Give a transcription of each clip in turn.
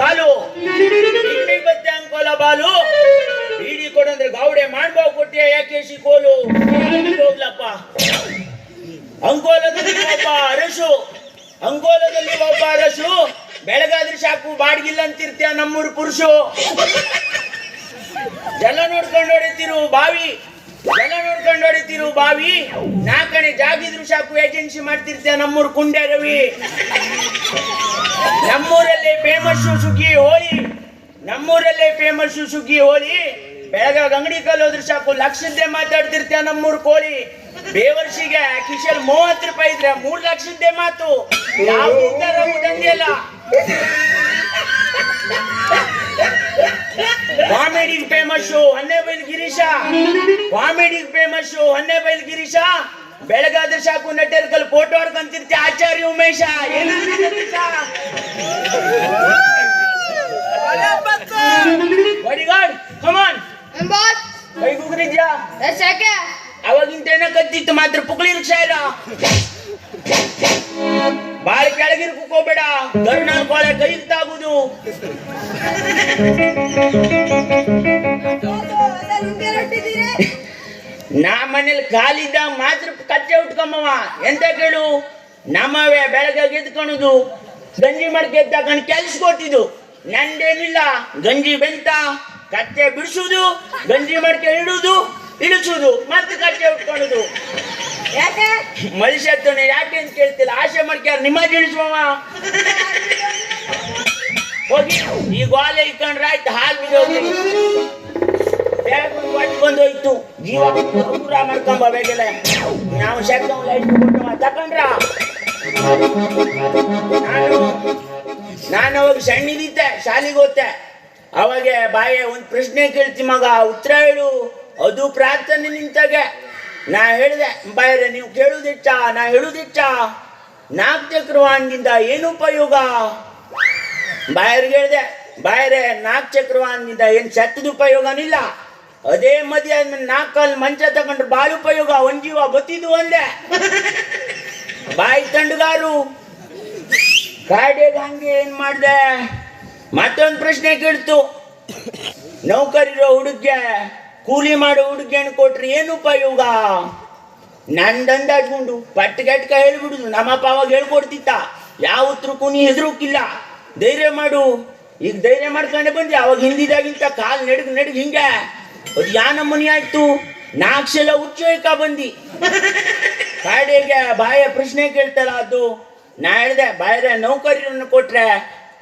ಪಾಲು ಬೀಡಿ ಕೊಡಂದ್ರೆ ಗಾವಡೆ ಮಾಡ್ಬೋ ಕೊಟ್ಟಿಯ ಯಾಕೆ ಕೋಲು. ಹೋಗ್ಲಪ್ಪ. ಅಂಕೋಲದಲ್ಲಿ ಒಬ್ಬ ಅರಸು. ಅಂಕೋಲದಲ್ಲಿ ಒಬ್ಬ ಅರಸು. ಬೆಳಗಾದ್ರೆ ಸಾಕು ಬಾಡ್ಗಿಲ್ಲ ಅಂತಿರ್ತೀಯ ನಮ್ಮೂರು ಪುರುಷು. ಜಲ ನೋಡ್ಕೊಂಡು ಹೊಡಿತಿರು ಬಾವಿ. ಜಲ ನೋಡ್ಕೊಂಡು ಹೊಡಿತಿರು ಬಾವಿ. ನಾಲ್ಕಣೆ ಜಾಗಿದ್ರು ಸಾಕು ಏಜೆನ್ಸಿ ಮಾಡ್ತಿರ್ತೀಯ ನಮ್ಮೂರು ಕುಂಡೆ ರವಿ. ನಮ್ಮೂರಲ್ಲಿ ಫೇಮಸ್ ಸುಗ್ಗಿ ಹೋಳಿ, ನಮ್ಮೂರಲ್ಲಿ ಫೇಮಸ್ ಸುಗ್ಗಿ ಹೋಳಿ. ಬೆಳಗಾಗ ಅಂಗಡಿ ಕಾಲು ಹೋದ್ರೆ ಸಾಕು, ಲಕ್ಷದ್ದೇ ಮಾತಾಡ್ತಿರ್ತೀಯ ನಮ್ಮೂರ್ ಕೋಳಿ. ಬೇವರ್ಷಿಗೆ ಕಿಶಲ್ ಮೂವತ್ತು ರೂಪಾಯಿ ಇದ್ರೆ ಮೂರ್ ಲಕ್ಷದ್ದೇ ಮಾತು. ಯಾವ ದಂಗೆಲ್ಲ ಕಾಮಿಡಿಗೆ ಫೇಮಸ್ ಹನ್ನೆ ಬೈಲ್ ಗಿರೀಶ. ಕಾಮಿಡಿಗೆ ಫೇಮಸ್ ಹನ್ನೆ ಬೈಲ್ ಗಿರೀಶ. ಬೆಳಗಾದ್ರೆ ಸಾಕು ನಟರ್ಕಲ್ photo ಹೊಡ್ಕೊಂತಿರ್ತಿ Acharya Umesha bodyguard come on boss ಕೈ ಗುಗ್ರಿದ್ಯಾ ಯಾಕೆ ಅವಾಗಿಂತ ಕತ್ತಿತ್ತು ಮಾತ್ರ ಪುಕ್ಳಿ ಇಲ್ಲ ಬಾಳ ಕೆಳಗಿರ್ ಕುಕ್ಕೋಬೇಡ ಗರುಣ ಕೋಳೆ ಕೈ ತಾಗುದು ನಾ ಮನೇಲಿ ಕಾಲಿದ್ದ ಮಾತ್ರ ಕಚ್ಚೆ ಉಟ್ಕೊಂಬವ. ಎಂತ ಕೇಳು? ನಮ್ಮವೇ ಬೆಳಗ್ಗೆ ಎದ್ಕೊಳುದು ಗಂಜಿ ಮಡ್ಕೆ ತಕೊಂಡು ಕೆಲ್ಸ ಕೊಟ್ಟಿದ್ದು ನಂದೇನಿಲ್ಲ. ಗಂಜಿ ಬೆಂತ ಕಚ್ಚೆ ಬಿಡಿಸುದು ಗಂಜಿ ಮಡಕೆ ಇಡುದು ಇಳಿಸುದು ಮತ್ತೆ ಕಚ್ಚೆ ಉಟ್ಕೊಳ್ಳುದು ಯಾಕೆ? ಮನುಷ್ಯತ್ವನೆ ಯಾಕೆ ಅಂತ ಕೇಳ್ತಿಲ್ಲ. ಆಸೆ ಮಾಡ್ಕ್ಯಾರ ನಿಮ್ಮ ಇಳಿಸುವ ಹೋಗಿ. ಈ ಗೋಲೆ ಇಟ್ಕೊಂಡ್ರೆ ಆಯ್ತು ಹಾಲು ಒಂದು ಒಟ್ಟು ಜೀವ ಪೂರ ಮಾಡ್ಕೊಂಬ ನಾವು ತಕೊಂಡ್ರ? ನಾನು ನಾನು ಅವಾಗ ಸಣ್ಣಿದ್ದೆ ಶಾಲೆಗೆ ಹೋಗ್ತೆ ಅವಾಗ ಬಾಯ ಒಂದು ಪ್ರಶ್ನೆ ಕೇಳ್ತಿ, ಮಗ, ಉತ್ತರ ಹೇಳು. ಅದು ಪ್ರಾರ್ಥನೆ ನಿಂತಾಗೆ. ನಾ ಹೇಳಿದೆ, ಬಾಯರೆ, ನೀವು ಕೇಳುದಿಚ್ಚ, ನಾ ಹೇಳುದಿಚ್ಚ. ನಾಲ್ಕು ಚಕ್ರವಾಹನದಿಂದ ಏನು ಉಪಯೋಗ? ಬಾಯರ್ಗೆ ಹೇಳಿದೆ, ಬಾಯರೆ ನಾಲ್ಕು ಚಕ್ರವಾಹನದಿಂದ ಏನು ಸತ್ತದ ಉಪಯೋಗನಿಲ್ಲ ಅದೇ ಮದುವೆ ಆದ್ಮೇಲೆ ನಾಲ್ಕಲ್ಲಿ ಮಂಚ ತಗೊಂಡ್ರೆ ಬಾಳ ಉಪಯೋಗ, ಒಂದ್ ಜೀವ ಬತ್ತಿದ್ದು ಒಂದೇ. ಬಾಯಿ ತಂಡುಗಾರು. ಕಾಡೆಗೆ ಹಂಗೆ ಏನ್ ಮಾಡ್ದೆ? ಮತ್ತೊಂದು ಪ್ರಶ್ನೆ ಕೇಳ್ತು. ನೌಕರಿರೋ ಹುಡುಗ್ಗೆ, ಕೂಲಿ ಮಾಡೋ ಹುಡುಗಿಯನ್ನು ಕೊಟ್ರೆ ಏನು ಉಪಯೋಗ? ನಂದಂದಾಜ್ಕೊಂಡು ಪಟ್ಟಗಟ್ಕ ಹೇಳ್ಬಿಡುದು. ನಮ್ಮಪ್ಪ ಅವಾಗ ಹೇಳ್ಕೊಡ್ತಿತ್ತ. ಯಾವ ಉತ್ತರಕ್ಕೂ ನೀ ಹೆದರುಕಿಲ್ಲ. ಧೈರ್ಯ ಮಾಡು. ಈಗ ಧೈರ್ಯ ಮಾಡ್ಕೊಂಡೆ ಬಂದೆ. ಅವಾಗ ಹಿಂದಿದಾಗಿಂತ ಕಾಲು ನಡ್ಗ್ ನಡ್ಗ್ ಹಿಂಗೆ. ಅದು ಯಾ ನಮ್ಮನಿ ಆಯ್ತು. ನಾಲ್ಕು ಸಲ ಉಚ್ಚೋಯ್ಕ ಬಂದಿ. ಕಾಡಿಗೆ ಬಾಯ ಪ್ರಶ್ನೆ ಕೇಳ್ತಾರ ಅದು. ನಾ ಹೇಳ್ದೆ ಬಾಯರೆ ನೌಕರಿಯನ್ನು ಕೊಟ್ರೆ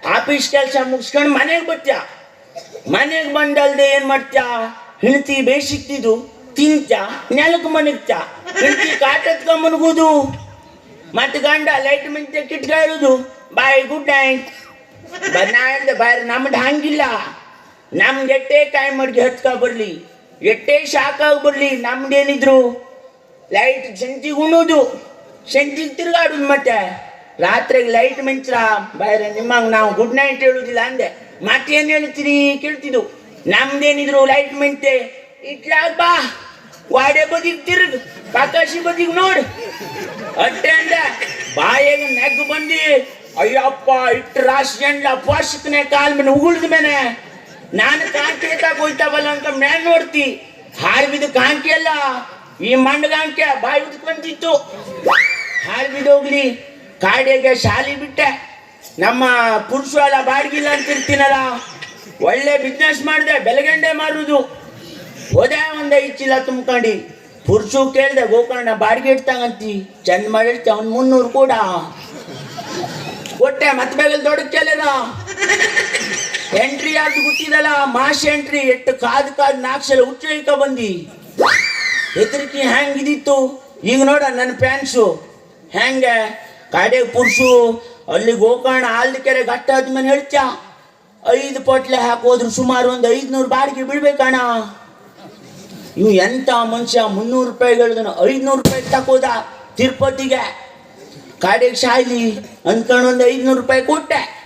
ಆಫೀಸ್ ಕೆಲಸ ಮುಗಿಸ್ಕೊಂಡು ಮನೆಗೆ ಬರ್ತ್ಯಾ? ಮನೆಗೆ ಬಂದಲ್ದೆ ಏನ್ ಮಾಡ್ತ್ಯಾ? ಹೆಂಡತಿ ಬೇಸಿಕ್ತಿದ್ದು ತಿಂತ ನೆಲಕ್ಕೆ ಮನಗ್ತ ಹೆಂಡತಿ ಕಾಟತ್ಕ ಮನಗುದು? ಮತ್ತೆ ಗಂಡ ಲೈಟ್ ಮಿಂಚ ಕಿಟ್ಕ ಇರೋದು? Bye good night. ನಾ ಹೇಳ್ದೆ ಬಾಯ್ ನಮ್ದು ಹಂಗಿಲ್ಲ. ನಮ್ಗೆ ಎಟ್ಟೆ ಕಾಯಿ ಅಡ್ಗೆ ಹತ್ಕ ಬರ್ಲಿ, ಎಟ್ಟೆ ಶಾಕಾಗಿ ಬರ್ಲಿ, ನಮ್ದೇನಿದ್ರು? ಲೈಟ್ ಸಂತಿಗೆ ಉಣ್ಣೋದು ಸಂತಿಗೆ ತಿರುಗಾಡುದು ಮತ್ತೆ. ರಾತ್ರಿಗೆ ಲೈಟ್ ಮಿಂಚ್ರ ಬೇರೆ ನಿಮ್ಮಂಗೆ ನಾವು ಗುಡ್ ನೈಟ್ ಹೇಳುದಿಲ್ಲ ಅಂದೆ. ಮತ್ತೇನು ಹೇಳ್ತೀರಿ ಕೇಳ್ತಿದ್ದು? ನಮ್ದೇನಿದ್ರು ಲೈಟ್ ಮಿಂಟೆ ಇಟ್ಲಾಗ ಬಾ ವಾಡೆ ಬದಿಗೆ ತಿರುಗ್, ಕಾಕಾಶಿ ಬದಿಗೆ ನೋಡು. ಅಟ್ಟೆ ಅಂದ, ಬಾಯಿಗೆ ನೆಗ್ ಬಂದಿ, ಅಯ್ಯಪ್ಪ ಇಟ್ಟು ರಾಶಿ ಅಂಡ್ಲ ಪೋಷಕನೇ ಕಾಲ್ ಮೇಲೆ ಉಗುಳ್ದ ಮೇಲೆ. ನಾನು ಕಾಂತಿ ಹೋಯ್ತಾವಲ್ಲ ಅಂತ ಮ್ಯಾನ್ ನೋಡ್ತಿ. ಹಾಲು ಬಿದ್ದು ಕಾಂತಿ ಅಲ್ಲ, ಈ ಮಂಡಗಾಂಕೆ ಬಾಯಿ ಉದ್ಕೊಂತಿತ್ತು ಹಾಲು ಬಿದ್ದೋಗ್ಲಿ ಕಾಡಿಗೆ ಶಾಲಿ ಬಿಟ್ಟೆ. ನಮ್ಮ ಪುರುಷ ಎಲ್ಲ ಬಾಡ್ಗಿಲ್ಲ ಅಂತಿರ್ತೀನಲ್ಲ, ಒಳ್ಳೆ ಬಿಸ್ನೆಸ್ ಮಾಡಿದೆ ಬೆಳಗಂಡೆ ಮಾರುದು. ಹೋದೆ ಒಂದ ಇಚ್ಚಿಲ್ಲ ತುಂಬ್ಕೊಂಡು. ಪುರುಷು ಕೇಳಿದೆ, ಗೋಕರ್ಣ ಬಾಡಿಗೆ ಇಡ್ತಾಗಂತಿ ಚಂದ ಮಾಡಿರ್ತಿ ಅವ್ನು ಮುನ್ನೂರು ಕೂಡ. ಕೊಟ್ಟೆ, ಮತ್ತೆ ಬೇಗ ದೊಡ್ಡ ಕೇಳಿದ ಎಂಟ್ರಿ ಆದ್ ಗೊತ್ತಿದಲ್ಲ? ಮಾಸ್ ಎಂಟ್ರಿ, ಎಟ್ಟು ಕಾದು ಕಾದ್ ನಾಲ್ಕು ಸಲ ಬಂದಿ. ಹೆದರಿಕೆ ಹೆಂಗಿದಿತ್ತು ಈಗ ನೋಡ ನನ್ನ ಪ್ಯಾನ್ಸು ಹೆಂಗೆ? ಕಾಡೆ ಪುರುಷು ಅಲ್ಲಿ ಗೋಕರ್ಣ ಕೆರೆ ಗಟ್ಟ ಆದ್ಮೇಲೆ ಹೇಳ್ತ್ಯಾ, ಐದು ಪೊಟ್ಲೆ ಹಾಕೋದ್ರು ಸುಮಾರು ಒಂದು ಐದುನೂರು ಬಾಡಿಗೆ ಬೀಳ್ಬೇಕಣ್ಣ ಇವು ಎಂತ ಮನುಷ್ಯ ಮುನ್ನೂರು ರೂಪಾಯಿಗಳದನ್ನು ಐದುನೂರು ರೂಪಾಯಿ ತಕೋದ ತಿರುಪತಿಗೆ? ಕಾಡೆಗೆ ಶಾಯಿಲಿ ಅಂದ್ಕೊಂಡು ಒಂದು ಐದುನೂರು ರೂಪಾಯಿ ಕೊಟ್ಟೆ.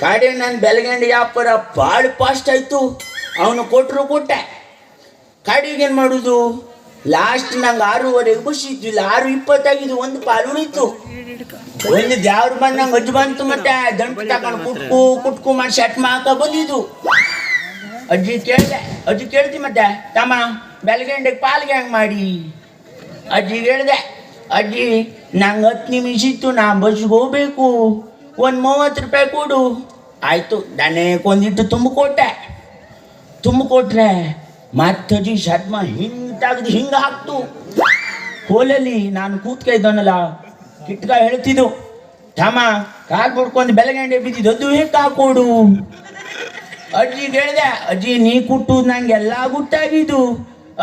ಕಾಡೆ ನನ್ನ ಬೆಳಗಂಡಿ ಯಾಪರ ಭಾಳ ಫಾಸ್ಟ್ ಆಯ್ತು. ಅವನು ಕೊಟ್ಟರು ಕೊಟ್ಟೆ. ಕಾಡಿಗೇನು ಮಾಡೋದು? ಲಾಸ್ಟ್ ನಂಗೆ ಆರೂವರೆಗೆ ಬಸ್ ಇದ್ದಿಲ್ಲ. ಆರು ಇಪ್ಪತ್ತಾಗಿದ್ದು ಒಂದು ಪಾಲು ಉಳಿತು. ಒಂದು ದೇವ್ರು ಬಂದು ನಂಗೆ ಅಜ್ಜು ಬಂತು ಮತ್ತೆ ದಂಟು ತಗೊಂಡು ಕುಟ್ಕು ಕುಟ್ಕು ಮಾಡಿ ಶಟ್ ಮಾಕ ಬಂದಿದ್ದು. ಅಜ್ಜಿ ಕೇಳಿದೆ. ಅಜ್ಜಿ ಕೇಳ್ತಿ ಮತ್ತೆ? ತಮ್ಮ ಬೆಳಗ್ಗೆಂಡೆಗೆ ಪಾಲ್ಗೆ ಹೆಂಗೆ ಮಾಡಿ. ಅಜ್ಜಿ ಹೇಳಿದೆ, ಅಜ್ಜಿ, ನಂಗೆ ಹತ್ತು ನಿಮಿಷ ಇತ್ತು, ನಾ ಬಸ್ಗೆ ಹೋಗ್ಬೇಕು. ಒಂದು ಮೂವತ್ತು ರೂಪಾಯಿ ಕೊಡು. ಆಯಿತು ದನೆಗೊಂದಿಟ್ಟು ತುಂಬ ಕೊಟ್ಟೆ ತುಂಬ ಕೊಟ್ರೆ ಮತ್ತಜ್ಜಿ ಶರ್ಮ ಹಿಂಗೆ ತೆಗ್ದು ಹಿಂಗೆ ಹಾಕ್ತು. ಕೋಲಲ್ಲಿ ನಾನು ಕೂತ್ಕ ಇದ್ದವನಲ್ಲ, ಕಿಟ್ಕ ಹೇಳ್ತಿದ್ದು, ತಮ್ಮ, ಕಾಲ್ ಬಿಡ್ಕೊಂಡು ಬೆಳಗಂಡೆ ಬಿದ್ದಿದ್ದು ಅದು ಹೇಗೆ ಹಾಕೊಡು. ಅಜ್ಜಿ ಹೇಳಿದೆ ಅಜ್ಜಿ, ನೀ ಕುಟ್ಟು ನಂಗೆಲ್ಲ ಗುಟ್ಟಾಗಿದ್ದು.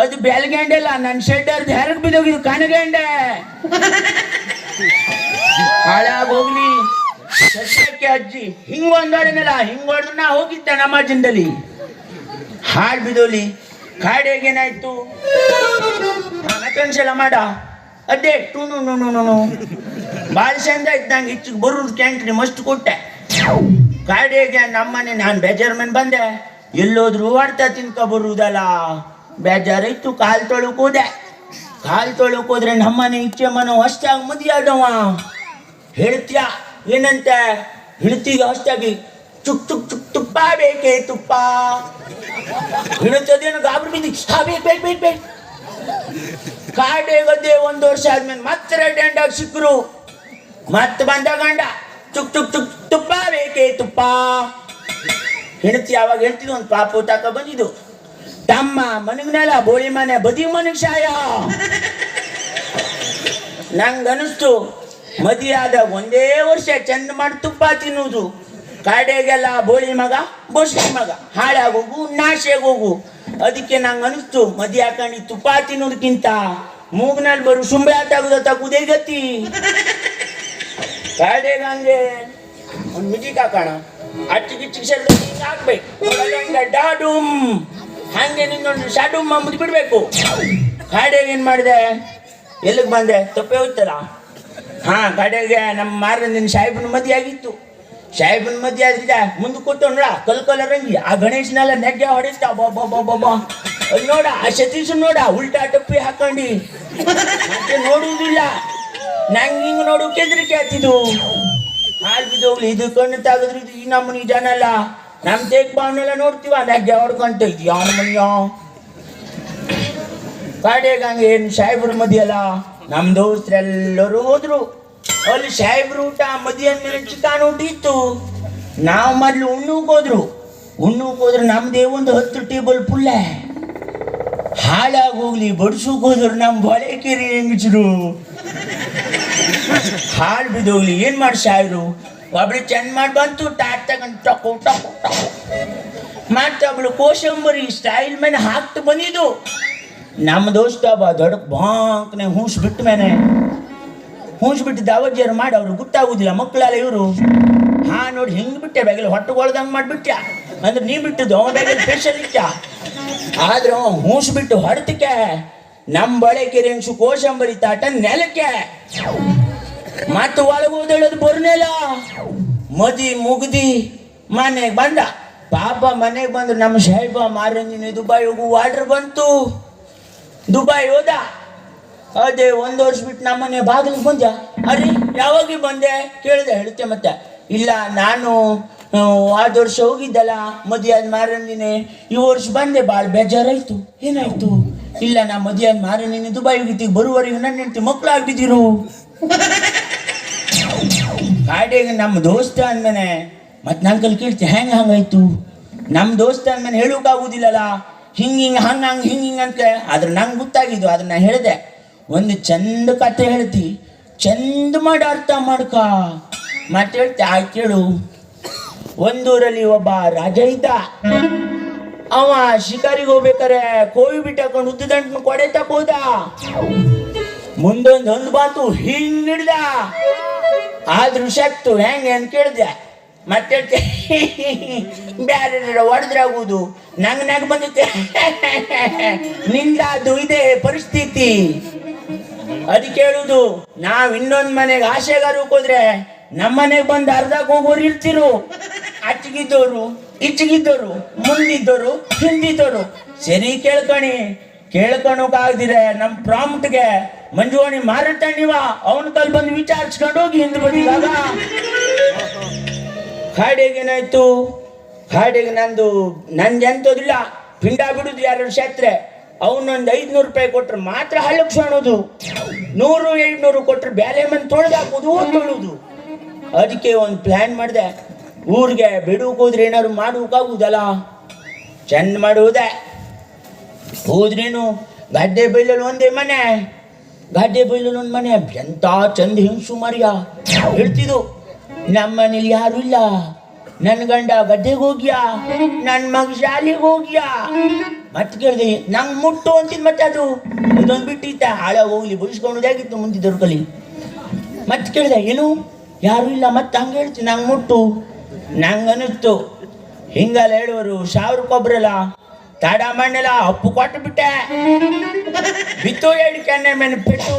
ಅದು ಬೆಳಗಂಡೆ ಅಲ್ಲ ನನ್ನ ಶೆಡ್ಡರ್ದು ಹೆರಗ್ ಬಿದ್ದೋಗಿದ್ದು ಕನಗಂಡೆ ಹಾಳಾಗೋಗ್ಲಿ ಸದ್ಯಕ್ಕೆ ಅಜ್ಜಿ, ಹಿಂಗ್ ಒಂದೋಡಿನಲ್ಲ ಹಿಂಗ್ ಹೊಡೆದು ನಾ ಹೋಗಿದ್ದೆ ನಮ್ಮ ಜಿಂದಲ್ಲಿ ಹಾಡ್ ಬಿದೋಲಿ ಕಾಡೇಗೇನಾಯ್ತು ಮತ್ತೊಂದ್ಸಲ ಮಾಡ. ಅದೇ ಟೂನು ಭಾಳ ಚಂದ ನಂಗೆ ಇಚ್ಚಿಗೆ ಬರೋದು ಕ್ಯಾಂಟ್ರಿ ಮಸ್ತ್ ಕೊಟ್ಟೆ. ಕಾಡೇಗೆ ನಮ್ಮನೆ ನಾನು ಬೇಜಾರ್ ಮನೆ ಬಂದೆ. ಎಲ್ಲೋದ್ರು ಹೊಡ್ತಾ ತಿನ್ಕ ಬರುವುದಲ್ಲ ಬೇಜಾರಿತ್ತು ಕಾಲ್ ತೊಳಕ್ ಹೋದೆ. ಕಾಲ್ ತೊಳಕ್ ಹೋದ್ರೆ ನಮ್ಮನೆ ಇಚ್ಛೆ ಮನ ಹೊಸ್ತಾಗಿ ಮದುವೆ ಆದವ ಹೇಳ್ತೀಯ? ಏನಂತ ಹೇಳ್ತೀಗ ಅಷ್ಟಾಗಿ ಚುಕ್ ಚುಕ್ ಚುಕ್ ತುಪ್ಪ ಬೇಕೇ ತುಪ್ಪ? ಹಿಡಿತದೇನು ಗಾಬರಿ ಬಿದ್ದಿ? ಹಾ, ಬೇಕು ಬೇಕು ಬೇಕು ಬೇಕು. ಕಾಡೆ ಗದ್ದೆ ಒಂದು ವರ್ಷ ಆದ್ಮೇಲೆ ಮತ್ತೆ ರೆಡ್ ಹ್ಯಾಂಡ್ ಸಿಕ್ಕರು ಮತ್ತೆ ಬಂದ ಗಂಡ, ಚುಕ್ ಚುಕ್ ಚುಕ್ ತುಪ್ಪ ಬೇಕೇ ತುಪ್ಪ? ಹೆಣತಿ ಯಾವಾಗ ಹೇಳ್ತಿದ್ದು ಒಂದು ಪಾಪ ತಾಕ ಬಂದಿದ್ದು. ತಮ್ಮ ಮನಗ್ನಲ್ಲ ಬೋಳಿ ಮನೆ, ಬದಿ ಮನೆಗ್ ಶಾಯ. ನಂಗೆ ಅನಿಸ್ತು ಮದುವೆ ಆದಾಗ ಒಂದೇ ವರ್ಷ ಚಂದ ಮಾಡಿ ತುಪ್ಪ ತಿನ್ನುವುದು. ಕಾಡೆಗೆಲ್ಲ ಬೋಳಿ ಮಗ ಬೋಸಿ ಮಗ. ಹಾಳಾಗೋಗು ಹೋಗು ಅದಕ್ಕೆ ನಂಗೆ ಅನಿಸ್ತು ಮದಿ ಹಾಕೊಂಡು ತುಪ್ಪ ತಿನ್ನೋದಕ್ಕಿಂತ ಮೂಗ್ನಲ್ಲಿ ಬರು ಸುಂಬೆ ಆತಾಗುದ ತಗುದೇ ಗತಿ. ಕಾಡೆಗಂಗೆ ಒಂದು ಮಿಟಿಕ್ ಹಾಕೋಣ. ಅಚ್ಚಿಗೆ ಇಚ್ಚಿಗೆ ಸೆಲ್ಲ ಹಾಕ್ಬೇಕು. ಡಾಡುಮ್. ಹಂಗೆ ನಿನ್ನೊಂದು ಶಾಡುಮ್ ಅಂಬುದು ಬಿಡ್ಬೇಕು. ಕಾಡೆಗೆ ಏನು ಮಾಡಿದೆ? ಎಲ್ಲಿಗೆ ಬಂದೆ? ತಪ್ಪೇ ಹೋಯ್ತಲ್ಲ? ಹಾ. ಕಡೆಗೆ ನಮ್ಮ ಮಾರನಿನ ಸಾಹೇಬನ ಮದಿ ಆಗಿತ್ತು. ಸಾಹೇಬನ ಮದಿ ಆದ್ರಿಂದ ಮುಂದೆ ಕೂತ್ಕೊಂಡ್ರ ಕಲ್ ರಂಗಿ, ಆ ಗಣೇಶನೆಲ್ಲ ನೆಗ್ಗೆ ಬಾಬಾ ಬಾ ನೋಡ, ಆ ಸತೀಶ್ ನೋಡ ಉಲ್ಟಾ ಟಪ್ಪಿ ಹಾಕೊಂಡಿ. ನೋಡುವುದಿಲ್ಲ ನಂಗೆ ಹಿಂಗೆ ನೋಡು, ಕೆದ್ರಿಕೆ ಆತಿದು ಹಾಲ್ ಬಿದ್ದೋಗ್ಲಿ, ಇದು ಕಣ್ಣು ತಾಗದ್ರು, ಇದು ಈ ನಮ್ಮನಿ ಜನ ಅಲ್ಲ ನಮ್ ತೇಕ್ ಬಾವನೆಲ್ಲ ನೋಡ್ತೀವ, ನೆಗ್ಗೆ ಹೊಡ್ಕೊಂತ ಇದ್ಯಾ ಕಾಡೇಗಂಗ ಮನೆಯ. ಏನು ಸಾಹೇಬ್ರ ಮದಿಯಲ್ಲ ನಮ್ಮ ದೋಸ್ತರೆಲ್ಲರೂ ಹೋದ್ರು. ಅಲ್ಲಿ ಸಾಹೇಬ್ರು ಊಟ ಮದುವೆ ಮೇಲೆ ಚಿಕನ್ ಊಟ ಇತ್ತು ನಾವು ಮೊದಲು ಉಣ್ಣಕ್ಕೆ ಹೋದ್ರು. ಉಣ್ಣಕ್ಕೆ ಹೋದ್ರೆ ನಮ್ದೇ ಒಂದು ಹತ್ತು ಟೇಬಲ್ ಪುಲ್ಲ ಹಾಳಾಗಿ ಹೋಗ್ಲಿ, ಬಡಿಸೋಕೆ ಹೋದ್ರು ನಮ್ಮ ಬಳೆಕೆರಿ ಹೆಂಗಸರು. ಹಾಳು ಬಿದ್ದೋಗ್ಲಿ. ಏನು ಮಾಡಿ ಸಾಹೇಬ್ರು? ಒಬ್ಳು ಚೆಂದ ಮಾಡಿ ಬಂತು ಟಾಟ್ ತಗೊಂಡು ಟಕು ಟಕು ಟಕು. ಮತ್ತೊಬ್ಳು ಕೋಶಂಬರಿ ಸ್ಟೈಲ್ ಮೇಲೆ ಹಾಕ್ತು ಬಂದಿದ್ದು. ನಮ್ಮ ದೋಸ್ತ ಬಾ ದೊಡ್ಡ ಬಾಂಕ್ನೆ ಹೂಸ್ ಬಿಟ್ಟ ಮೇಲೆ ಹೂಸ್ ಬಿಟ್ಟು ದಾವಜ್ಜಿಯರು ಮಾಡಿ ಅವ್ರು ಗೊತ್ತಾಗುದಿಲ್ಲ ಮಕ್ಕಳಲ್ಲ ಇವರು. ಹಾ ನೋಡಿ ಹಿಂಗೆ ಬಿಟ್ಟೆ ಬ್ಯಾಗಲ್ಲಿ ಹೊಟ್ಟೆಗೊಳ್ದಂಗೆ ಮಾಡಿಬಿಟ್ಟ ಅಂದ್ರೆ ನೀ ಬಿಟ್ಟಿದ್ದು, ಅವನ ಬ್ಯಾಗಲ್ಲಿ ಸ್ಪೆಷಲ್ ಇಟ್ಟ ಆದ್ರೆ ಅವ ಹೂಸ್ ಬಿಟ್ಟು ಹೊಡ್ತಕ್ಕೆ ನಮ್ಮ ಬಳೆಕೆರೆ ಹೆಂಗ್ಸು ಕೋಶಂಬರಿ ತಾಟ ನೆಲಕ್ಕೆ. ಮತ್ತು ಒಳಗೋದೇಳೋದು ಬರ್ನೆಲ್ಲ ಮದಿ ಮುಗ್ದಿ ಮನೆಗೆ ಬಂದ. ಪಾಪ ಮನೆಗೆ ಬಂದು ನಮ್ಮ ಸಾಹೇಬ ಮಾರಂಜಿನ ದುಬಾಯಿಗೂ ಹೋಗು ವಾರ್ಡರ್ ಬಂತು. ದುಬೈ ಹೋದ? ಅದೇ ಒಂದು ವರ್ಷ ಬಿಟ್ಟು ನಮ್ಮನೆ ಬಾಗಿಲಿಗೆ ಬಂದ ಅರಿ ಯಾವಾಗ ಬಂದೆ, ಕೇಳಿದೆ ಹೇಳುತ್ತೆ ಮತ್ತೆ. ಇಲ್ಲ, ನಾನು ಆದ ವರ್ಷ ಹೋಗಿದ್ದಲ್ಲ, ಮದುವೆಯಾದ ಆದ ಮಾರನಿನೇ ಈ ವರ್ಷ ಬಂದೆ ಭಾಳ ಬೇಜಾರಾಯ್ತು. ಏನಾಯ್ತು? ಇಲ್ಲ, ನಾ ಮದುವೆಯಾದ ಆದ ಮಾರನಿನೇ ದುಬೈ ಹೋಗಿದ್ದೀವಿ ಬರುವವರೆಗೂ ನನ್ನ ಹೆಂಡತಿ ಮಕ್ಕಳು ಆಗಿದ್ದಿರು ಕಾಡೆಗೆ ನಮ್ಮ ದೋಸ್ತ ಅಂದ್ಮೇನೆ ಮತ್ತೆ ನನ್ನ ಕಲ್ ಕೇಳ್ತಿ, ಹೆಂಗೆ ಹಂಗಾಯ್ತು? ನಮ್ಮ ದೋಸ್ತ ಅಂದ್ಮೇಲೆ ಹೇಳೋಕ್ಕಾಗೋದಿಲ್ಲಲ್ಲ ಹಿಂಗೆ ಹಿಂಗೆ ಹಂಗೆ ಹಂಗೆ ಅಂತ ಆದ್ರೆ ನಂಗೆ ಗೊತ್ತಾಗಿದ್ದು ಅದನ್ನ ಹೇಳಿದೆ, ಒಂದು ಚಂದ ಕತೆ ಹೇಳ್ತಿ, ಚಂದ ಮಾಡಿ, ಅರ್ಥ ಮಾಡ್ಕ. ಮತ್ತೆ ಹೇಳ್ತಿ, ಆಯ್ತು ಕೇಳು. ಒಂದೂರಲ್ಲಿ ಒಬ್ಬ ರಾಜ ಇದ್ದ. ಅವ ಶಿಕಾರಿಗೆ ಹೋಗ್ಬೇಕಾರೆ ಕೋವಿ ಬಿಟ್ಟು ಹಾಕೊಂಡು ಉದ್ದ ದಂಟನ್ನು ಕೊಡೆ ತಗೋದ ಮುಂದೊಂದು ಒಂದು ಬಾತು ಹಿಂಗಿಡ್ದ ಆದ್ರೂ ಶಕ್ತು ಹೆಂಗೆ ಅಂತ ಕೇಳಿದೆ. ಮತ್ತೆ ಬ್ಯಾರೆ ಹೊಡೆದ್ರಾಗುವುದು? ನಂಗೆ ನಗ್ ಬಂದಿತ್ತೆ. ನಿಂದಾದು ಇದೆ ಪರಿಸ್ಥಿತಿ. ಅದಕ್ಕೆ ಹೇಳುದು ನಾವ್ ಇನ್ನೊಂದ್ ಮನೆಗೆ ಆಸೆಗಾರು ಹೋದ್ರೆ ನಮ್ಮ ಮನೆಗೆ ಬಂದು ಅರ್ಧಕ್ಕೆ ಹೋಗೋರು ಇರ್ತಿರು. ಅಚ್ಚಿಗಿದ್ದೋರು, ಇಚ್ಚಿಗಿದ್ದೋರು, ಮುಂದಿದ್ದೋರು, ಹಿಂದಿದ್ದೋರು. ಸರಿ ಕೇಳ್ಕಣಿ ಕೇಳ್ಕೊಳಕಾಗ್ದಿರೆ ನಮ್ ಪ್ರಾಂಪ್ಟ್ಗೆ ಮಂಜುವಾಣಿ ಮಾರತಣ್ಣಿವ ಅವನ ಕಲ್ ಬಂದು ವಿಚಾರಿಸ್ಕೊಂಡು ಹೋಗಿ ಹಿಂದ್ ಬಂದಿದಾಗ ಕಾಡೆಗೇನಾಯ್ತು ಹಾಡಿಗೆ ನಂದು ನಂದು ಎಂತದಿಲ್ಲ ಪಿಂಡ ಬಿಡುದು ಯಾರು ಶಾಸ್ತ್ರೆ? ಅವನೊಂದು ಐದ್ನೂರು ರೂಪಾಯಿ ಕೊಟ್ರೆ ಮಾತ್ರ ಹಳ್ಳಕ್ಕೆ ನೂರು ಎಂಟ್ನೂರು ಕೊಟ್ರೆ ಬ್ಯಾಲೆ ಮಂದಿ ತೊಳೆದಾಕೋದು ತೊಳುದು ಅದಕ್ಕೆ ಒಂದು ಪ್ಲ್ಯಾನ್ ಮಾಡಿದೆ. ಊರಿಗೆ ಬಿಡುಕೋದ್ರೆ ಏನಾದ್ರು ಮಾಡುವುದಲ್ಲ ಚೆಂದ ಮಾಡುವುದೇ ಹೋದ್ರೇನು? ಗಡ್ಡೆ ಬೈಲಲ್ಲಿ ಒಂದೇ ಮನೆ. ಗಡ್ಡೆ ಬೈಲಲ್ಲಿ ಒಂದು ಮನೆ. ಎಂತ ಚಂದ ಹಿಂಸು ಮರ್ಯ? ಹೇಳ್ತಿದ್ದು. ನಮ್ಮ ಮನೇಲಿ ಯಾರು ಇಲ್ಲ. ನನ್ನ ಗಂಡ ಗದ್ದೆಗೆ ಹೋಗ್ಯಾ. ನನ್ನ ಮಗ ಶಾಲೆಗೆ ಹೋಗ್ಯಾ. ಮತ್ತೆ ಕೇಳಿದೆ, ನಂಗೆ ಮುಟ್ಟು ಅಂತಿದ್ ಮತ್ತೆ ಅದು. ಇದೊಂದು ಬಿಟ್ಟಿತ್ತ ಹಾಳ ಹೋಗ್ಲಿ ಬುಡಿಸ್ಕೊಂಡೋದಾಗಿತ್ತು ಮುಂದೆ ಕಲಿ ಮತ್ತೆ ಕೇಳಿದೆ, ಏನು? ಯಾರು ಇಲ್ಲ, ಮತ್ತೆ ಹಂಗೆ ಹೇಳ್ತಿ, ನಂಗೆ ಮುಟ್ಟು. ನಂಗೆ ಅನಿಸ್ತು, ಹಿಂಗಲ್ಲ ಹೇಳುವರು ಸಾವಿರಕ್ಕೊಬ್ರಲ್ಲ ತಾಡ ಮಣ್ಣಲ್ಲ ಅಪ್ಪು ಕೊಟ್ಟು ಬಿಟ್ಟೆ. ಬಿತ್ತು ಹೇಳಿ ಕೆನ್ನೆ ಮೇಲೆ ಬಿಟ್ಟು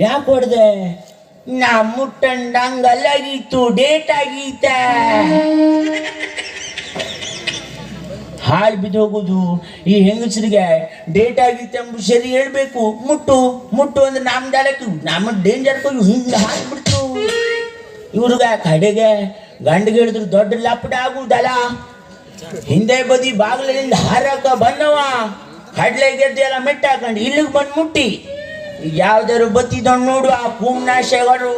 ಯಾಕೆ ಹೊಡೆದೆ? ನಾ ಮುಟ್ಟಂಡ ಹಂಗಲ್ಲಾಗಿತ್ತು ಡೇಟ್ ಆಗೀತ ಹಾಳು ಬಿದ್ದು ಹೋಗುದು ಈ ಹೆಂಗಸರಿಗೆ ಡೇಟ್ ಆಗಿತ್ತು ಎಂಬ ಸರಿ ಹೇಳ್ಬೇಕು. ಮುಟ್ಟು ಮುಟ್ಟು ಅಂದ್ರೆ ನಮ್ಮ ದಾಳಕ್ಕೆ ನಮ್ಮ ಡೇಂಜರ್ ಹಿಂಗೆ ಹಾಕ್ಬಿಡ್ತು ಇವ್ರಿಗೆ ಕಡೆಗೆ ಗಂಡಿಗೆ ಹೇಳಿದ್ರು, ದೊಡ್ಡ ಲಪಡ ಆಗುದಲ್ಲ ಹಿಂದೆ ಬದಿ ಬಾಗ್ಲಿಂದ ಹಾರಕ ಬಂದವ. ಕಡ್ಲೆ ಗೆದ್ದೆಲ್ಲ ಮೆಟ್ಟಾಕೊಂಡು ಇಲ್ಲಿಗೆ ಬಂದು ಮುಟ್ಟಿ. ಯಾವ್ದಾರು ಬತ್ತಿದವ್ ನೋಡು ಆ ಕೂಮ್ನಾಶಗಳು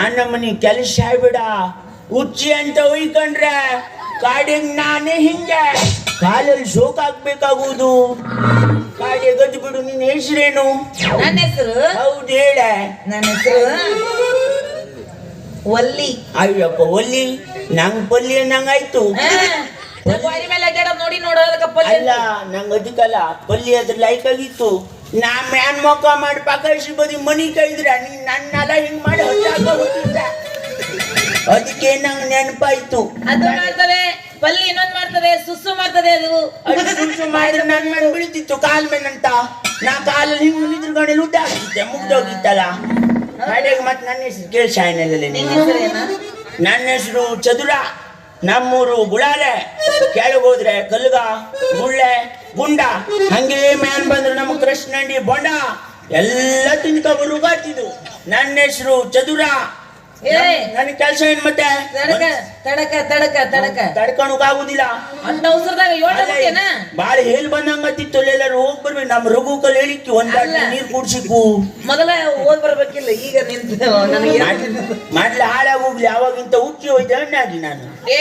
ಆ ನಮ್ಮನಿ ಕೆಲಸ ಬಿಡ. ಉಚ್ಚಿ ಅಂತ ಉಯ್ಕೊಂಡ್ರೆ ಕಾಡಿಗೆ ನಾನೇ ಹಿಂಗೆ. ಕಾಲಲ್ಲಿ ಶೋಕ್ ಆಗ್ಬೇಕಾಗುವುದು. ಕಾಡಿಗೆ ಗದ್ದು ಬಿಡು ನಿನ್ನ ಹೆಸರೇನು? ನನ್ನ ಹೆಸರು? ಹೌದು ಹೇಳ. ನನ್ನ ಹೆಸರು? ಒಲ್ಲಿ. ಅಯ್ಯಪ್ಪ ಒಲ್ಲಿ? ನಂಗ್ ಪಲ್ಲಿ ನಂಗಾಯ್ತು ನೋಡಿ ನೋಡೋದಕ್ಕ ಪಲ್ಯ ಅಲ್ಲ ನಂಗ್ ಅದಕ್ಕಲ್ಲ ಪಲ್ಯ ಅದ್ರ ಲೈಕ್ ಆಗಿತ್ತು. ನಾ ಮ್ಯಾನ್ ಮೊಕ್ಕ ಮಾಡಿ ಪಕಾಯಿಸಿ ಬದಿ ಮನಿ ಕೈದ್ರ ನೀನ್ ನನ್ನೆಲ್ಲ ಹಿಂಗ್ ಮಾಡಿ ಹೊಟ್ಟಾಕ ಹೋಗಿದ್ದ ಅದಕ್ಕೆ ನಂಗ್ ನೆನಪಾಯ್ತು. ಅದು ಮಾಡ್ತದೆ ಪಲ್ಯ ಇನ್ನೊಂದ್ ಮಾಡ್ತದೆ ಸುಸ್ಸು ಮಾಡ್ತದೆ ಅದು. ಅದು ಸುಸ್ಸು ಮಾಡಿದ್ರೆ ನನ್ ಮೇಲೆ ಬೀಳ್ತಿತ್ತು ಕಾಲ್ ಮೇಲಂತ ನಾ ಕಾಲಲ್ಲಿ ಹಿಂಗ್ ನಿಂತ್ಕೊಂಡು ಲುಡ್ಡ ಆಗ್ತಿದ್ದೆ ಮುಗ್ದೋಗಿತ್ತಲ್ಲ ಕಡೆಗೆ ಮತ್ತೆ ನನ್ನ ಹೆಸರು ಕೇಳಿ ಶಾಯಿನಲ್ಲಿ ನಿನ್ನ. ಹೆಸರು ಚದುರ ನಮ್ಮೂರು ಗುಳಾಲೆ ಕೆಳಗೋದ್ರೆ ಕಲ್ಗ ಗುಳ್ಳೆ ಗುಂಡ ಹಂಗೆ ಮ್ಯಾನ್ ಬಂದ್ರು ನಮ್ಮ ಕೃಷ್ಣಂಡಿ ಬೊಂಡ. ಎಲ್ಲ ತಿನ್ಕೊಬರು ಗಾತಿದ್ದು ನನ್ನ ಹೆಸರು ಚದುರ. ಏ. ನನ್ನ ಕೆಲಸ ಏನ್ ಮತ್ತೆ? ತಡಕ ತಡಕ ತಡಕ ತಡಕ. ತಡ್ಕೊಳಕಾಗುದಿಲ್ಲ ಅಣ್ಣ ಉಸಿರದಾಗ ಏಳ ಮುಖ್ಯನ ಬಾಳ ಹೇಲ್ ಬಂದಂಗತ್ತಿತ್ತು ಎಲ್ಲರೂ. ಹೋಗ್ ಬರ್ಬೇಕು ನಮ್ಮ ರಘುಕಲ್ ಹೇಳಿತ್ತು ಒಂದ್. ನೀರ್ ಕುಡ್ಸಿಕ್ಕು. ಮೊದಲ ಓದ್ ಬರ್ಬೇಕಿಲ್ಲ ಈಗ ನಿಂತ ಮಾಡ್ಲ ಹಾಳಾಗಿ ಹೋಗ್ಲಿ ಅವಾಗಿಂತ ಉಕ್ಕಿ ಹೋಯ್ತು ಹಣ್ಣಾಗಿ ನಾನು. ಏ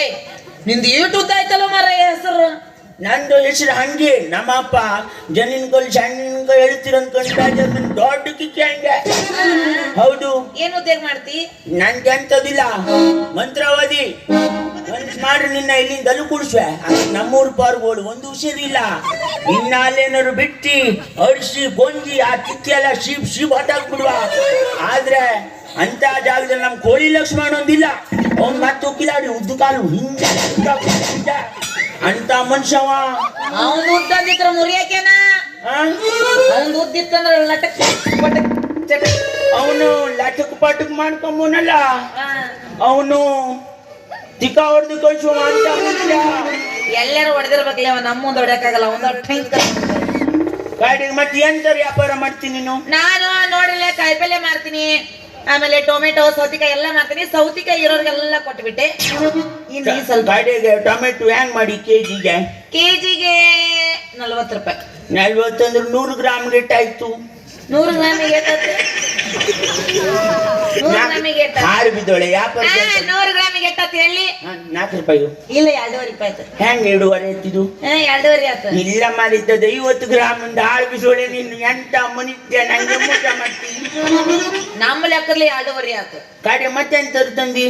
ನಿಂದು ಯೂಟ್ಯೂಬ್ ಆಯ್ತಲ್ಲ ಮಾರ ಹೆಸರು? ನಂದು ಹೆಸರು ಹಂಗೆ. ನಮ್ಮಪ್ಪ ಜನಿನ್ ಕಲ್ ಸಣ್ಣಿನ ಕೈ ಹೇಳ್ತಿರಂತ ಕಂಡ ದೊಡ್ಡ ಕಿಕ್ಕಿ ಹಂಗೆ. ಹೌದು. ಏನು ಉದ್ಯೋಗ ಮಾಡ್ತಿ? ನನ್ಗೆ ಅಂತದಿಲ್ಲ ಮಂತ್ರವಾದಿ ಮಾಡ್ರಿ ಮಾಡಿ ನಿನ್ನ ಇಲ್ಲಿಂದ ಅಲ್ಲೂ ಕುಡಿಸ್ವೆ ನಮ್ಮೂರ್ ಪಾರ್ಗೋಳು ಒಂದು ಹುಷಾರಿಲ್ಲ ಇನ್ನ ಅಲ್ಲೇನಾರು ಬಿಟ್ಟಿ ಅಡಿಸಿ ಗೊಂಜಿ ಆ ಕಿಕ್ಕಿ ಎಲ್ಲ ಶೀಪ್ ಶೀಪ್ ಹೊಟ್ಟಾಕ್ಬಿಡುವ ಆದ್ರೆ ಅಂತ ಜಾಗದಲ್ಲಿ ನಮ್ ಕೋಳಿ ಲಕ್ಷ್ಮಣ ಒಂದಿಲ್ಲ ಅವ್ನ್ ಮತ್ತೆ ಉಕ್ಕಿಲಾಡಿ ಉದ್ದು ಕಾಲು ಹಿಂಗೆ ಅಂತ ಮನುಷ್ಯವ? ಅವನು ಉದ್ದಿತ್ರ ಮುರಿಯಾಕೇನ? ಅವನು ಉದ್ದಿತ್ತಂದ್ರ ಲಟಕ್ ಪಟಕ್ ಚಟಕ್ ಅವನು ಲಟಕ್ ಪಟಕ್ ಮಾಡ್ಕೊಂಬನಲ್ಲ. ಅವನು ತಿಕ್ಕ ಹೊಡೆದು ಕಳ್ಸುವ ಅಂತ ಎಲ್ಲರೂ ಹೊಡೆದಿರ್ಬೇಕಲ್ಲ ಅವ ನಮ್ಮ ಮುಂದೆ ಹೊಡೆಯಕ್ಕಾಗಲ್ಲ ಒಂದು ಟೈಂಕ್ ಗಾಡಿಗೆ ಮತ್ತೆ ಎಂತ ವ್ಯಾಪಾರ ಮಾಡ್ತೀನಿ ನೀನು? ನಾನು ನೋಡಿಲ್ಲ ಕಾಯಿಪಲ್ಯ ಮಾರ್ತೀನಿ. ಆಮೇಲೆ ಟೊಮೆಟೊ ಸೌತಿಕಾಯಿ ಎಲ್ಲ ಮಾಡ್ತೀನಿ. ಸೌತಿಕಾಯಿ ಇರೋರಿಗೆಲ್ಲ ಕೊಟ್ಬಿಟ್ಟೆ. ಇನ್ನು ಈ ಸ್ವಲ್ಪ ಗಾಡಿಗೆ ಟೊಮೆಟೊ ಹ್ಯಾಂಗ್ ಮಾಡಿ ಕೆಜಿಗೆ? ಕೆಜಿಗೆ ನಲ್ವತ್ತು ರೂಪಾಯಿ. ನಲ್ವತ್ತಂದ್ರೆ ನೂರು ಗ್ರಾಮ್ ರೇಟ್ ಆಯ್ತು. ನೂರು ಗ್ರಾಮಿಗೆ ಹಾರು ಬಿದ್ದೋಳೆ ಯಾಕೆ ನೂರು ಗ್ರಾಮಿಗೆ ಎಷ್ಟಾಯ್ತು ಹೇಳಿ. ನಾಲ್ಕು ರೂಪಾಯಿ ಇಲ್ಲ ಎರಡೂವರೆ ರೂಪಾಯಿ ಆಯ್ತು. ಹೆಂಗ್ ಎರಡೂವರೆ ಎತ್ತಿದು? ಎರಡೂವರೆ ಆಯ್ತು. ಇಲ್ಲ ಮಾರಿದ್ದದ ಐವತ್ತು ಗ್ರಾಮ್ ಒಂದು ಆರು ಬಿಸೋಳೆ ನೀನು ಎಂತ ಮುನಿತ್ಯ ನಂಗೆ ಮೋಸ ಮಾಡ್ತೀನಿ ನಮ್ಮ ಲೆಕ್ಕದಲ್ಲಿ ಎರಡೂವರೆ ಆಯ್ತು. ಕಡೆ ಮತ್ತೆ ಎಂತ ತಂದಿ?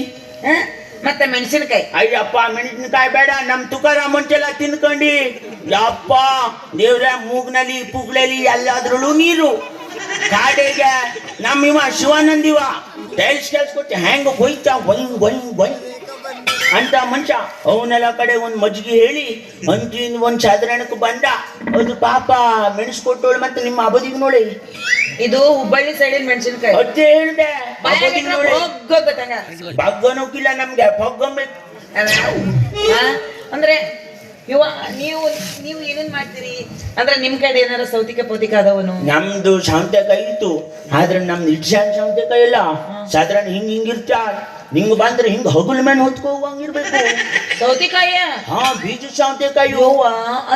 ಮತ್ತೆ ಮೆಣಸಿನಕಾಯಿ. ಅಯ್ಯಪ್ಪ ಮೆಣಸಿನಕಾಯಿ ಬೇಡ ನಮ್ ತುಕಾರಾಮ್ ಮುಂಚೆಲ್ಲ ತಿನ್ಕೊಂಡಿ. ಯಪ್ಪ ದೇವ್ರ ಮೂಗ್ನಲ್ಲಿ ಪುಗ್ಲಲ್ಲಿ ಎಲ್ಲಾದ್ರಲ್ಲೂ ನೀರು. ಕಾಡೆಗೆ ನಮ್ಮ ಇವ ಶಿವಾನಂದಿವ ಟೈಲ್ಸ್ ಕೆಲ್ಸ ಕೊಟ್ಟು ಹೆಂಗ ಹೊಯ್ತಾ ಒಂದ್ ಒಂದ್ ಒಂದ್ ಅಂತ ಮನುಷ್ಯ. ಅವನೆಲ್ಲ ಕಡೆ ಒಂದ್ ಮಜ್ಜಿಗೆ ಹೇಳಿ ಅಂತಿನ ಒಂದ್ ಸಾಧಾರಣಕ್ಕೆ ಬಂದ. ಅದು ಪಾಪ ಮೆಣಸು ಕೊಟ್ಟೋಳು ಮತ್ತೆ ನಿಮ್ಮ ಅಬದಿಗೆ ನೋಡಿ. ಇದು ಹುಬ್ಬಳ್ಳಿ ಸೈಡಿನ ಮೆಣಸಿನಕಾಯಿ. ಅದೇ ಹೇಳ್ದೆ ಬಗ್ಗನೋಕಿಲ್ಲ ನಮ್ಗೆ ಬಗ್ಗಂಬೇಕು ಅಂದ್ರೆ ಇವ ನೀವು ನೀವು ಏನೇನ್ ಮಾಡ್ತೀರಿ? ಅಂದ್ರೆ ನಿಮ್ ಕಡೆ ಏನಾರ ಸೌತಿಕ ಪೌತಿಕ ಅದಾವನು ನಮ್ದು ಸೌತೆಕಾಯಿ ಇತ್ತು. ಆದ್ರೆ ನಮ್ದು ಇಡ್ಸಾನ್ ಕೈ ಇಲ್ಲ. ಸಾಧಾರಣ ಹಿಂಗ್ ಹಿಂಗಿರ್ತ ಹಿಂಗ್ ಬಂದ್ರೆ ಹಿಂಗ್ ಹಗುಲ್ ಮೇಲೆ ಹೊತ್ಕೊ ಹೋಗಂಗಿರ್ಬೇಕು ಸೌತಿಕಾಯ ಹಾ ಬೀಜ ಸೌತೆಕಾಯಿ ಹೋವ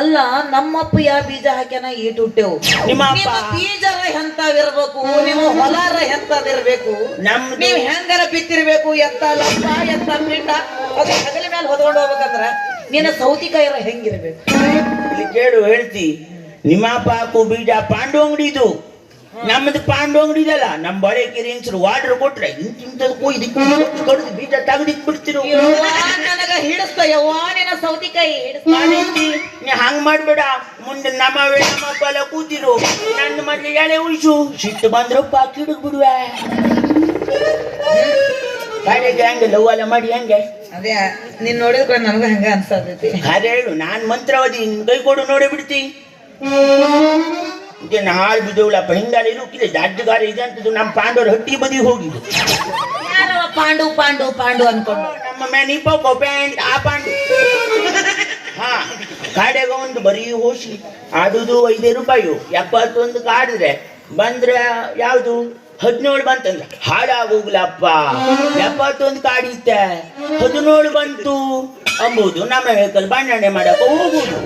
ಅಲ್ಲ ನಮ್ಮಪ್ಪ ಯಾ ಬೀಜ ಹಾಕ್ಯಾನ? ಈಟ್ ಹುಟ್ಟೆವು. ನಿಮ್ಮ ಅಪ್ಪ? ನಿಮ್ಮ ಬೀಜರ ಎಂತಾವಿರ್ಬೇಕು ನಿಮ್ಮ ಹೊಲಾರ ಎಂತದಿರ್ಬೇಕು ನಮ್ ನೀವ್ ಹೆಂಗಾರ ಬಿತ್ತಿರ್ಬೇಕು ಎತ್ತ ಲಪ್ಪ ಎತ್ತ ಪಿಂಡ ಅದು ಹಗಲ ಮೇಲೆ ಹೊತ್ಕೊಂಡು ಹೋಗ್ಬೇಕಂದ್ರ ನಿನ್ನ ಸೌತಿಕಾಯರ ಹೆಂಗಿರ್ಬೇಕು? ಇಲ್ಲಿ ಕೇಳು ಹೇಳ್ತಿ. ನಿಮ್ಮ ಪಾಕು ಬೀಜ ಪಾಂಡು ಅಂಗಡಿದು. ನಮ್ಮದು ಪಾಂಡು ಅಂಗಡಿ ಇದಲ್ಲ ನಮ್ಮ ಬಳೆ ಕಿರಿ ಇಂಚರು ವಾಟರ್ ಕೊಟ್ರೆ ಇಂತಿಂತದಕ್ಕೂ ಇದಕ್ಕೂ ಕಡ್ದು ಬೀಜ ತಗಡಿ ಬಿಡ್ತಿರು. ನನಗ ಹಿಡಿಸ್ತ ಯವ್ವ ನಿನ್ನ ಸೌತಿಕಾಯಿ ನೀ ಹಂಗ್ ಮಾಡ್ಬೇಡ. ಮುಂದೆ ನಮ್ಮವೇ ನಮ್ಮ ಬಲ ಕೂತಿರು ನನ್ನ ಮೊದ್ಲು ಎಳೆ ಉಳಿಸು. ಸಿಟ್ಟು ಬಂದ್ರಪ್ಪ ಕಿಡುಗ್ ಬಿಡುವೆ. ಹೆಂಗೆ? ಲವ್ ಎಲ್ಲ ಮಾಡಿ ಹೆಂಗೆ? ಅದೇ ನೀನ್ ನೋಡಿದ್ರ ನನಗ ಹಂಗ ಅನ್ಸತೈತಿ. ಖಾರೆ ಹೇಳು ನಾನ್ ಮಂತ್ರವಾದಿ ನಿನ್ ಕೈ ಕೊಡು ನೋಡಿ ಬಿಡ್ತಿ. ಹಾಳು ಬಿದ್ದವಳಪ್ಪ ಹಿಂಗಾರ ಇರುಕಿಲ್ಲ ದಡ್ಡಗಾರ ಇದೆ ಅಂತದ್ದು ನಮ್ಮ ಪಾಂಡವ್ರ ಹಟ್ಟಿ ಬದಿ ಹೋಗಿ ಯಾರವ ಪಾಂಡು ಪಾಂಡು ಪಾಂಡು ಅನ್ಕೊಂಡು. ನಮ್ಮ ಆ ಪಾಂಡು. ಹಾ ಕಾಡೆಗ ಒಂದು ಬರೀ ಹೋಸಿ ಆಡುದು ಐದೇ ರೂಪಾಯಿ. ಎಪ್ಪತ್ತೊಂದು ಕಾಡಿದ್ರೆ ಬಂದ್ರೆ ಯಾವುದು? ಹದಿನೇಳು ಬಂತಂದ್ರೆ. ಹಾಳಾಗೋಗ್ಲಪ್ಪ. ಎಪ್ಪತ್ತೊಂದು ಕಾಡಿತ್ತೆ. ಹದಿನೇಳು ಬಂತು. ಅಂಬುದು ನಮ್ಮ ವೆಹಿಕಲ್ ಬಣ್ಣನೆ ಮಾಡಕ್ಕೆ ಹೋಗುದು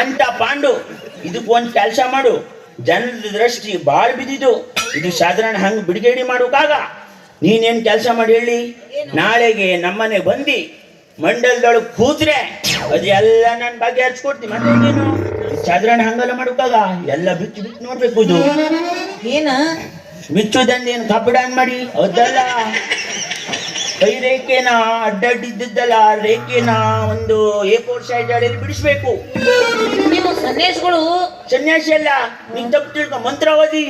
ಅಂತ ಪಾಂಡು, ಇದಕ್ಕೆ ಒಂದು ಕೆಲಸ ಮಾಡು. ಜನದ ದೃಷ್ಟಿ ಭಾಳ ಬಿದ್ದಿದ್ದು. ಇದು ಸಾಧಾರಣ ಹಂಗ ಬಿಡುಗಡೆ ಮಾಡೋಕ್ಕಾಗ ನೀನೇನು ಕೆಲಸ ಮಾಡಿ ಹೇಳಿ? ನಾಳೆಗೆ ನಮ್ಮನೆ ಬಂದು. ಮಂಡಲದೊಳಗೆ ಕೂತ್ರೆ ಅದೆಲ್ಲ ಬಗ್ಗೆ ಹರಿಸ್ಕೊಡ್ತೀನಿ ಮತ್ತೆ ಸಾಧಾರಣ ಹಂಗಲ್ಲ ಮಾಡೋಕ್ಕಾಗ ಎಲ್ಲ ಬಿಚ್ಚು ಬಿಚ್ಚು ನೋಡ್ಬೇಕು ಇದು. ಏನ? ಬಿಚ್ಚುದಂದೇನು ಕಬ್ಬಿಡನ್ ಮಾಡಿ? ಹೌದಲ್ಲ? ಕೈ ರೇಖೆನ ಅಡ್ಡಡ್ಡಿದ್ದಲ್ಲ ರೇಖೆನ ಒಂದು ಏ ಫೋರ್ ಸೈಡ್ ಅಡಿಯಲ್ಲಿ ಬಿಡಿಸ್ಬೇಕು. ನೀವು ಸನ್ಯಾಸಿಗಳು ಸನ್ಯಾಸಿ ಅಲ್ಲ ನೀನ್ ತಪ್ಪು ತಿಳ್ಕೊ ಓದಿ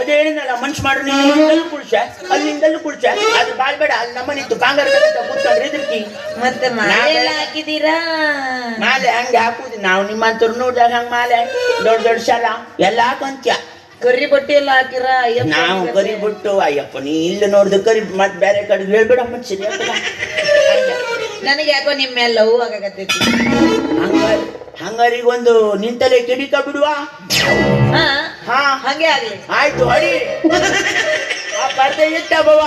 ಅದೇ ಹೇಳಿದ್ನಲ್ಲ ಮನ್ಸು ಮಾಡ್ರಿ ನೀನು ಕುಳ್ಸ ಕುಳ್ಸ ಅಲ್ಲಿಂದಲೂ ಕುಳ್ಸ. ಅದು ಬಾಳ್ಬೇಡ ಅಲ್ಲಿ ನಮ್ಮನಿತ್ತು ಕಾಂಗಾರ ಕೂತ್ಕೊಂಡ್ರೆ ಎದುರ್ಕಿ ಮತ್ತೆ ಮಾಲೆ ಹಾಕಿದೀರಾ ಮಾಲೆ ಹಂಗೆ ಹಾಕುದು. ನಾವು ನಿಮ್ಮಂತವ್ರು ನೋಡಿದಾಗ ಹಂಗ ಮಾಲೆ ದೊಡ್ಡ ದೊಡ್ಡ ಶಾಲಾ ಎಲ್ಲ ಹಾಕಂತ್ಯ ಕರಿ ಬಟ್ಟೆ ಎಲ್ಲ ಹಾಕಿರ ಅಯ್ಯಪ್ಪ ನಾವು ಕರಿ ಬಿಟ್ಟು ಅಯ್ಯಪ್ಪ ನೀ ಇಲ್ಲಿ ನೋಡ್ದು ಕರಿ ಮತ್ತೆ ಬೇರೆ ಕಡೆ ಹೇಳ್ಬೇಡ ಮತ್ತೆ ಸರಿ? ನನಗೆ ಯಾಕೋ ನಿಮ್ಮ ಮೇಲೆ ಲವ್ ಆಗಕತ್ತೈತಿ. ಹಂಗಾರಿ ಹಂಗಾರಿಗೊಂದು ಒಂದು ನಿಂತಲೆ ಕಿಡಿಕ ಬಿಡುವ? ಹಾ ಹಾ. ಹಂಗೆ ಆಗ್ಲಿ. ಆಯ್ತು ಅಡಿ. ಆ ಪರ್ದೆ ಇಟ್ಟ ಬವ